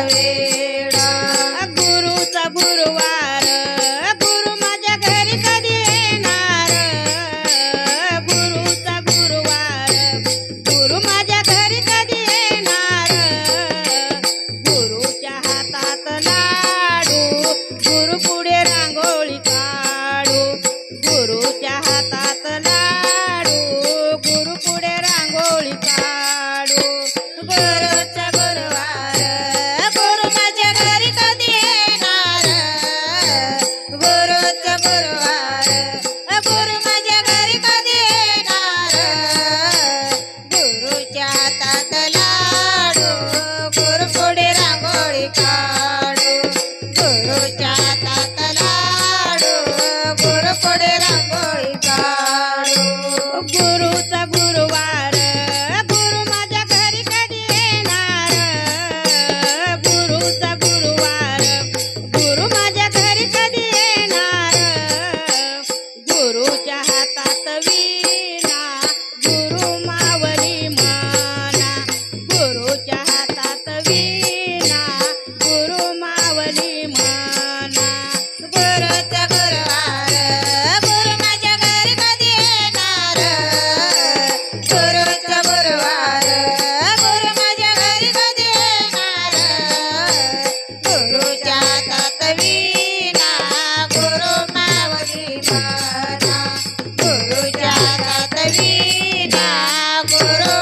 वेळ. गुरुचा गुरुवार. गुरु माझ्या घरी कधी येणार? गुरुचा गुरुवार. गुरु माझ्या घरी कधी येणार? गुरुच्या तातला But I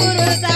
seguro está.